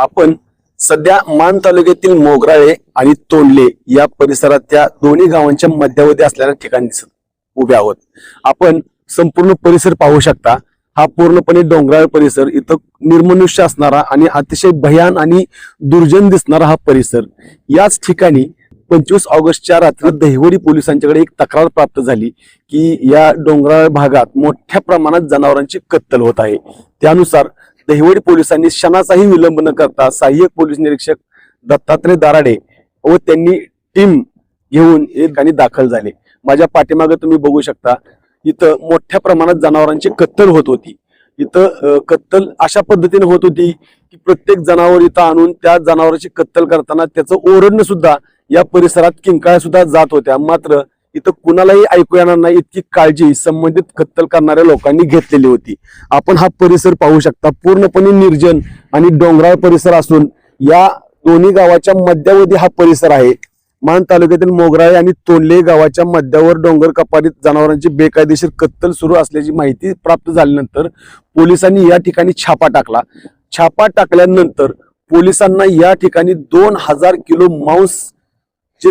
आपण सध्या मान तालुक्यातील मोगराळे आणि तोंडले या परिसरात त्या दोन्ही गावांच्या मध्यावधी असलेल्या ठिकाणी दिसत उभे आहोत. आपण संपूर्ण परिसर पाहू शकता. हा पूर्णपणे डोंगराळ परिसर. इथं निर्मनुष्य असणारा आणि अतिशय भयान आणि दुर्जन दिसणारा हा परिसर. याच ठिकाणी पंचवीस ऑगस्टच्या रात्री दहिवडी पोलिसांच्याकडे एक तक्रार प्राप्त झाली की या डोंगराळ भागात मोठ्या प्रमाणात जनावरांची कत्तल होत आहे. त्यानुसार दहिवडी पोलिसांनी क्षणाचाही विलंब न करता सहाय्यक पोलीस निरीक्षक दत्तात्रय दाराडे व त्यांनी टीम घेऊन हे ठिकाणी दाखल झाले. माझ्या पाठीमागे तुम्ही बघू शकता इथं मोठ्या प्रमाणात जनावरांची कत्तल होत होती. इथं कत्तल अशा पद्धतीने होत होती की प्रत्येक जनावर इथं आणून त्या जनावरांची कत्तल करताना त्याचं ओरडणं सुद्धा या परिसरात किंकाळ्या सुद्धा जात होत्या. मात्र इथं कुणालाही ऐकू येणार नाही. इतकी काळजी संबंधित कत्तल करणाऱ्या लोकांनी घेतलेली होती. आपण हा परिसर पाहू शकता. पूर्णपणे निर्जन आणि डोंगराळ परिसर असून या दोन्ही गावाच्या मध्यावधी हा परिसर आहे. मान तालुक्यातील मोगराळे आणि तोंडले गावाच्या मध्यावर डोंगर कपारीत जनावरांची बेकायदेशीर कत्तल सुरू असल्याची माहिती प्राप्त झाल्यानंतर पोलिसांनी या ठिकाणी छापा टाकला. छापा टाकल्यानंतर पोलिसांना या ठिकाणी दोन हजार किलो मांस जे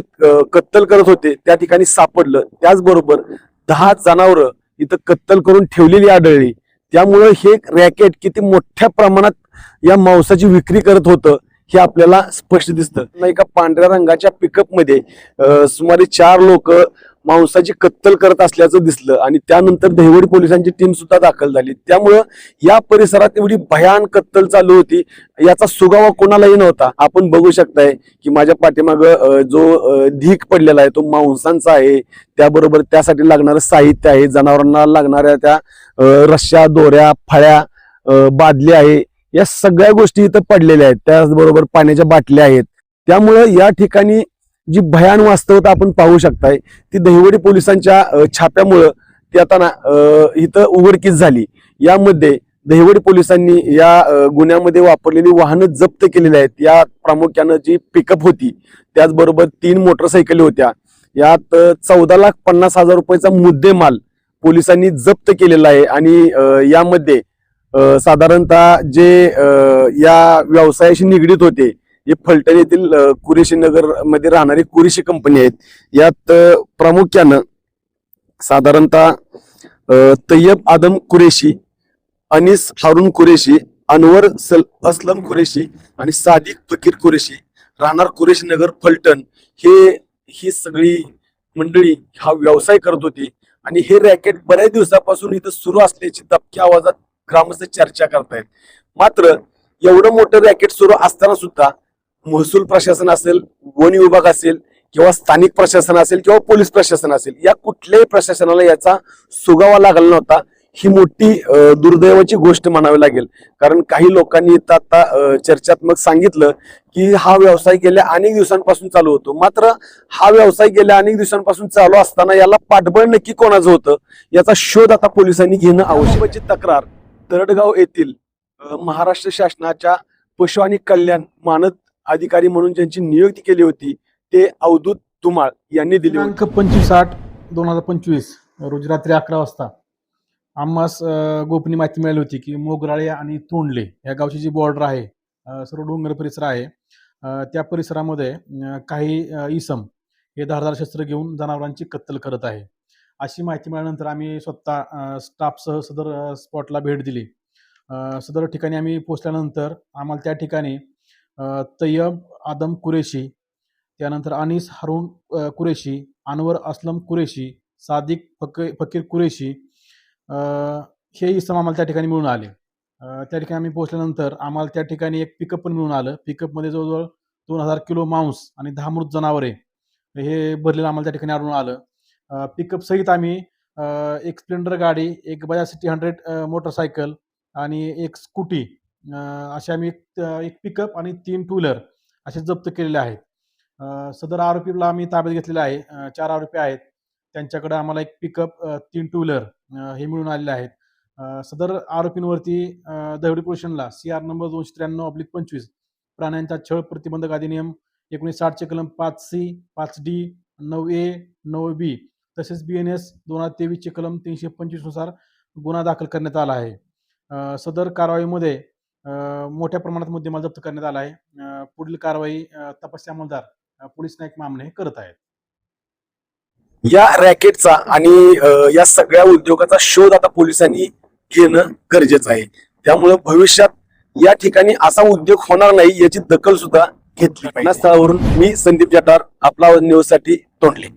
कत्तल करत होते त्या ठिकाणी सापडलं. त्याचबरोबर दहा जनावरं इथं कत्तल करून ठेवलेली आढळली. त्यामुळं हे रॅकेट किती मोठ्या प्रमाणात या मांसाची विक्री करत होतं हे आपल्याला स्पष्ट दिसतं. एका पांढऱ्या रंगाच्या पिकअपमध्ये सुमारे चार लोक मांसाची कत्तल करत असल्याचं दिसलं आणि त्यानंतर दहिवडी पोलिसांची टीम सुद्धा दाखल झाली. त्यामुळं या परिसरात एवढी भयान कत्तल चालू होती. याचा सुगावा कोणालाही नव्हता. आपण बघू शकताय की माझ्या पाठीमाग जो धीक पडलेला आहे तो मांसांचा आहे. त्याबरोबर त्यासाठी लागणारं साहित्य आहे. जनावरांना लागणाऱ्या त्या रश्या दोऱ्या फळ्या बादल्या आहे. या सगळ्या गोष्टी इथं पडलेल्या आहेत. त्याचबरोबर पाण्याच्या बाटल्या आहेत. त्यामुळं या ठिकाणी जी भयान वास्तवता आपण पाहू शकताय ती दहिवडी पोलिसांच्या छाप्यामुळं ती आता ना इथं उघडकीस झाली. यामध्ये दहिवडी पोलिसांनी या गुन्ह्यामध्ये वापरलेली वाहनं जप्त केलेली आहेत. या प्रामुख्यानं जी पिकअप होती त्याचबरोबर तीन मोटरसायकली होत्या. यात चौदा लाख पन्नास हजार रुपयाचा मुद्देमाल पोलिसांनी जप्त केलेला आहे आणि यामध्ये साधारणतः जे या व्यवसायाशी निगडीत होते हे फलटण येथील कुरेशी नगरमध्ये राहणारी कुरेशी कंपनी आहेत. यात प्रामुख्यानं साधारणतः तय्यब आदम कुरेशी अनिस हारून कुरेशी अनवर सल असलम कुरेशी आणि सादिक फकीर कुरेशी राहणार कुरेशी नगर फलटण. हे ही सगळी मंडळी हा व्यवसाय करत होती आणि हे रॅकेट बऱ्याच दिवसापासून इथं सुरू असल्याची दबक्या आवाजात ग्रामस्थ चर्चा करतायत. मात्र एवढं मोठं रॅकेट सुरू असताना सुद्धा महसूल प्रशासन असेल वन विभाग असेल किंवा स्थानिक प्रशासन असेल किंवा पोलीस प्रशासन असेल या कुठल्याही प्रशासनाला याचा सुगावा लागला नव्हता. ही मोठी दुर्दैवाची गोष्ट म्हणावी लागेल. कारण काही लोकांनी इथं आता चर्चात्मक सांगितलं की हा व्यवसाय गेल्या अनेक दिवसांपासून चालू होतो. मात्र हा व्यवसाय गेल्या अनेक दिवसांपासून चालू असताना याला पाठबळ नक्की कोणाचं होतं? याचा शोध आता पोलिसांनी घेणं आवश्यकची तक्रार तरडगाव येथील महाराष्ट्र शासनाच्या पशु आणि कल्याण मानद अधिकारी म्हणून ज्यांची नियुक्ती केली होती ते अवधूत धुमाळ यांनी दिली होती. दिनांक पंचवीस आठ दोन हजार पंचवीस रोजी रात्री अकरा वाजता आम्हास गोपनीय माहिती मिळाली होती की मोगराळे आणि तोंडले या गावची जी बॉर्डर आहे सर्व डोंगर परिसर आहे त्या परिसरामध्ये काही इसम हे धारदार शस्त्र घेऊन जनावरांची कत्तल करत आहे. अशी माहिती मिळाल्यानंतर आम्ही स्वतः स्टाफसह सदर स्पॉटला भेट दिली. सदर ठिकाणी आम्ही पोचल्यानंतर आम्हाला त्या ठिकाणी तय्यब आदम कुरेशी त्यानंतर अनिस हरुण कुरेशी अनवर असलम कुरेशी सादिक फक फकीर कुरेशी हे इसम आम्हाला त्या ठिकाणी मिळून आले. त्या ठिकाणी आम्ही पोहोचल्यानंतर आम्हाला त्या ठिकाणी एक पिकअप पण मिळून आलं. पिकअपमध्ये जवळजवळ दोन हजार किलो मांस आणि दहा मृत जनावरे हे भरलेलं आम्हाला त्या ठिकाणी आढळून आलं. पिकअप सहित आम्ही एक स्प्लेंडर गाडी एक बजाज सिटी हंड्रेड मोटरसायकल आणि एक स्कूटी अ, असे आम्ही एक एक पिकअप आणि तीन टू व्हीलर असे जप्त केलेले आहेत. सदर आरोपीला आम्ही ताब्यात घेतलेले आहे. चार आरोपी आहेत. त्यांच्याकडे आम्हाला एक पिकअप तीन टू व्हीलर हे मिळून आलेले आहेत. सदर आरोपींवरती अ, दहिवडी पोलिसांना सी आर नंबर दोनशे त्र्याण्णव ऑब्लिक पंचवीस प्राण्यांचा छळ प्रतिबंधक अधिनियम एकोणीस साठचे कलम पाच सी पाच डी नऊ ए नऊ बी तसेच बी एन एस दोन हजार तेवीसचे कलम तीनशे पंचवीसनुसार गुन्हा दाखल करण्यात आला आहे. सदर कारवाईमध्ये मोठ्या प्रमाणात मुद्देमाल जप्त करण्यात आला आहे. पुढील कारवाई तपासी अंमलदार पोलीस नाईक मामले करत आहेत. या रॅकेटचा आणि या सगळ्या उद्योगाचा शोध आता पोलिसांनी घेणं गरजेचं आहे. त्यामुळे भविष्यात या ठिकाणी असा उद्योग होणार नाही याची दखल सुद्धा घेतली पाहिजे. स्थळावरून मी संदीप जटार आपला न्यूजसाठी तोंडले.